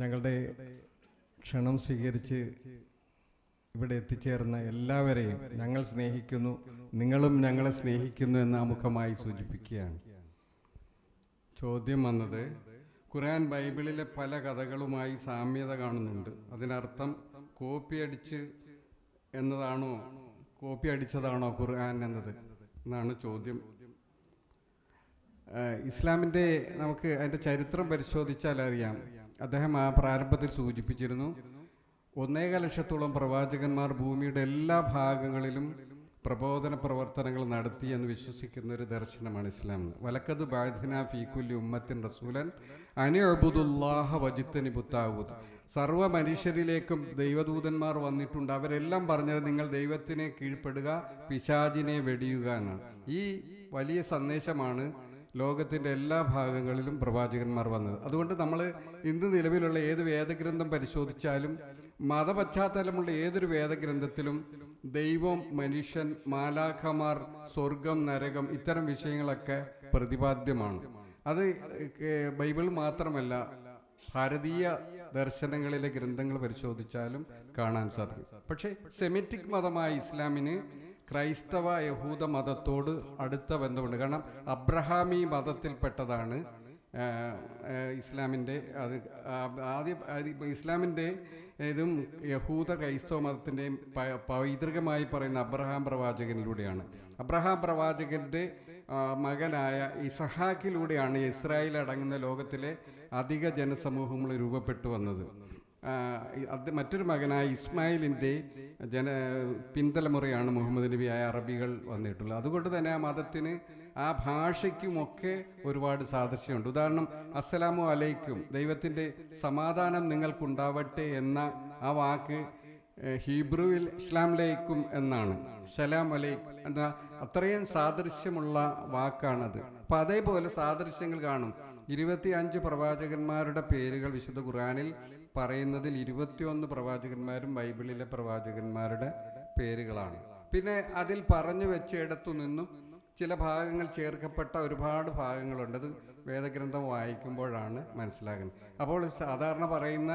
ഞങ്ങളുടെ ക്ഷണം സ്വീകരിച്ച് ഇവിടെ എത്തിച്ചേർന്ന എല്ലാവരെയും ഞങ്ങൾ സ്നേഹിക്കുന്നു. നിങ്ങളും ഞങ്ങളെ സ്നേഹിക്കുന്നു എന്ന് ആമുഖമായി സൂചിപ്പിക്കുകയാണ്. ചോദ്യം വന്നത് ഖുർആൻ ബൈബിളിലെ പല കഥകളുമായി സാമ്യത കാണുന്നുണ്ട്. അതിനർത്ഥം കോപ്പി അടിച്ച് എന്നതാണോ കോപ്പി അടിച്ചതാണോ ഖുർആൻ എന്നത് എന്നാണ് ചോദ്യം. ഇസ്ലാമിന്റെ നമുക്ക് അതിന്റെ ചരിത്രം പരിശോധിച്ചാൽ അറിയാം. അദ്ദേഹം ആ പ്രാരംഭത്തിൽ സൂചിപ്പിച്ചിരുന്നു ഒന്നേക ലക്ഷത്തോളം പ്രവാചകന്മാർ ഭൂമിയുടെ എല്ലാ ഭാഗങ്ങളിലും പ്രബോധന പ്രവർത്തനങ്ങൾ നടത്തി എന്ന് വിശ്വസിക്കുന്ന ഒരു ദർശനമാണ് ഇസ്ലാം. വലക്കത് ബാധിന ഫീക്കുല്ലി ഉമ്മത്തിൻ റസൂലൻ അനി അനിഅബുദുല്ലാഹ വജിത്തനി ബുത്താവൂദ് സർവ മനുഷ്യരിലേക്കും ദൈവദൂതന്മാർ വന്നിട്ടുണ്ട്. അവരെല്ലാം പറഞ്ഞത് നിങ്ങൾ ദൈവത്തിനെ കീഴ്പ്പെടുക പിശാചിനെ വെടിയുക എന്നാണ്. ഈ വലിയ സന്ദേശമാണ് ലോകത്തിന്റെ എല്ലാ ഭാഗങ്ങളിലും പ്രവാചകന്മാർ വന്നത്. അതുകൊണ്ട് നമ്മൾ ഇന്ന് നിലവിലുള്ള ഏത് വേദഗ്രന്ഥം പരിശോധിച്ചാലും മതപശ്ചാത്തലമുള്ള ഏതൊരു വേദഗ്രന്ഥത്തിലും ദൈവം മനുഷ്യൻ മാലാഖമാർ സ്വർഗം നരകം ഇത്തരം വിഷയങ്ങളൊക്കെ പ്രതിപാദ്യമാണ്. അത് ബൈബിൾ മാത്രമല്ല ഭാരതീയ ദർശനങ്ങളിലെ ഗ്രന്ഥങ്ങൾ പരിശോധിച്ചാലും കാണാൻ സാധിക്കും. പക്ഷേ സെമിറ്റിക് മതമായ ഇസ്ലാമിന് ക്രൈസ്തവ യഹൂദ മതത്തോട് അടുത്ത ബന്ധമുണ്ട്. കാരണം അബ്രഹാമി മതത്തിൽപ്പെട്ടതാണ് ഇസ്ലാമിന്റെ അത് ആദ്യ ഇസ്ലാമിന്റെ ഇതും യഹൂദ ക്രൈസ്തവ മതത്തിന്റെയും പൈതൃകമായി പറയുന്ന അബ്രഹാം പ്രവാചകനിലൂടെയാണ്. അബ്രഹാം പ്രവാചകന്റെ മകനായ ഇസഹാക്കിലൂടെയാണ് ഇസ്രായേൽ അടങ്ങുന്ന ലോകത്തിലെ അധിക ജനസമൂഹങ്ങൾ രൂപപ്പെട്ടു വന്നത്. മറ്റൊരു മകനായ ഇസ്മായിലിന്റെ ജന പിൻതലമുറയാണ് മുഹമ്മദ് നബിയായ അറബികൾ വന്നിട്ടുള്ളത്. അതുകൊണ്ട് തന്നെ ആ മതത്തിന് ആ ഭാഷയ്ക്കുമൊക്കെ ഒരുപാട് സാദൃശ്യമുണ്ട്. ഉദാഹരണം അസ്സലാമു അലൈക്കും ദൈവത്തിന്റെ സമാധാനം നിങ്ങൾക്കുണ്ടാവട്ടെ എന്ന ആ വാക്ക് ഹീബ്രുവിൽ ഇസ്ലാം ലൈക്കും എന്നാണ്. സലാം അലൈക്കും എന്ന അത്രയും സാദൃശ്യമുള്ള വാക്കാണത്. അപ്പം അതേപോലെ സാദൃശ്യങ്ങൾ കാണും. ഇരുപത്തി അഞ്ച് പ്രവാചകന്മാരുടെ പേരുകൾ വിശുദ്ധ ഖുർആനിൽ പറയുന്നതിൽ ഇരുപത്തിയൊന്ന് പ്രവാചകന്മാരും ബൈബിളിലെ പ്രവാചകന്മാരുടെ പേരുകളാണ്. പിന്നെ അതിൽ പറഞ്ഞു വെച്ചിടത്തു നിന്നും ചില ഭാഗങ്ങൾ ചേർക്കപ്പെട്ട ഒരുപാട് ഭാഗങ്ങളുണ്ട്. അത് വേദഗ്രന്ഥം വായിക്കുമ്പോഴാണ് മനസ്സിലാകുന്നത്. അപ്പോൾ സാധാരണ പറയുന്ന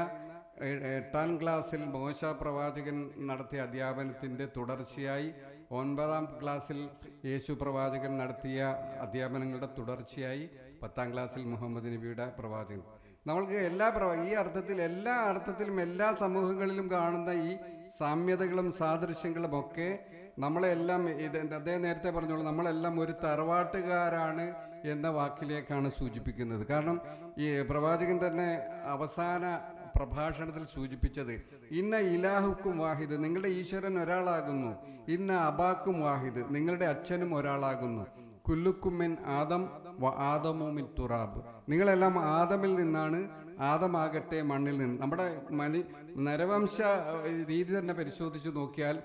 എട്ടാം ക്ലാസ്സിൽ മോശ പ്രവാചകൻ നടത്തിയ അധ്യാപനത്തിന്റെ തുടർച്ചയായി ഒൻപതാം ക്ലാസ്സിൽ യേശു പ്രവാചകൻ നടത്തിയ അധ്യാപനങ്ങളുടെ തുടർച്ചയായി പത്താം ക്ലാസ്സിൽ മുഹമ്മദ് നബിയുടെ പ്രവാചകൻ. നമ്മൾക്ക് എല്ലാ പ്രവാ ഈ അർത്ഥത്തിൽ എല്ലാ അർത്ഥത്തിലും എല്ലാ സമൂഹങ്ങളിലും കാണുന്ന ഈ സാമ്യതകളും സാദൃശ്യങ്ങളും ഒക്കെ നമ്മളെല്ലാം ഇത് അദ്ദേഹം നേരത്തെ പറഞ്ഞോളൂ നമ്മളെല്ലാം ഒരു തറവാട്ടുകാരാണ് എന്ന വാക്കിലേക്കാണ് സൂചിപ്പിക്കുന്നത്. കാരണം ഈ പ്രവാചകൻ തന്നെ അവസാന പ്രഭാഷണത്തിൽ സൂചിപ്പിച്ചത് ഇന്ന ഇലാഹുക്കും വാഹിദ് നിങ്ങളുടെ ഈശ്വരൻ ഒരാളാകുന്നു. ഇന്ന അബാക്കും വാഹിദ് നിങ്ങളുടെ അച്ഛനും ഒരാളാകുന്നു. കുല്ലുക്കുമ്മിൻ ആദം വ ആദമുമിൻ തുറാബ്. നിങ്ങളെല്ലാം ആദമിൽ നിന്നാണ് ആദമാകട്ടെ മണ്ണിൽ നിന്ന്. നമ്മുടെ മനി നരവംശ രീതി തന്നെ പരിശോധിച്ച് നോക്കിയാൽ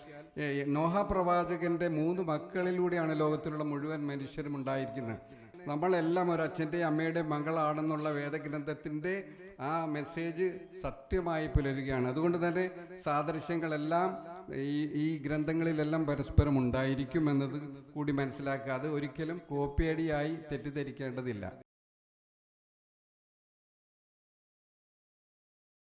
നോഹ പ്രവാചകന്റെ മൂന്ന് മക്കളിലൂടെയാണ് ലോകത്തിലുള്ള മുഴുവൻ മനുഷ്യരും ഉണ്ടായിരിക്കുന്നത്. നമ്മളെല്ലാം ഒരു അച്ഛന്റെയും അമ്മയുടെയും മകളാണെന്നുള്ള വേദഗ്രന്ഥത്തിന്റെ ആ മെസ്സേജ് സത്യമായി പുലരുകയാണ്. അതുകൊണ്ട് തന്നെ സാദൃശ്യങ്ങളെല്ലാം ഈ ഈ ഗ്രന്ഥങ്ങളിലെല്ലാം പരസ്പരം ഉണ്ടായിരിക്കും എന്നത് കൂടി മനസ്സിലാക്കാതെ ഒരിക്കലും കോപ്പിയടിയായി തെറ്റിദ്ധരിക്കേണ്ടതില്ല.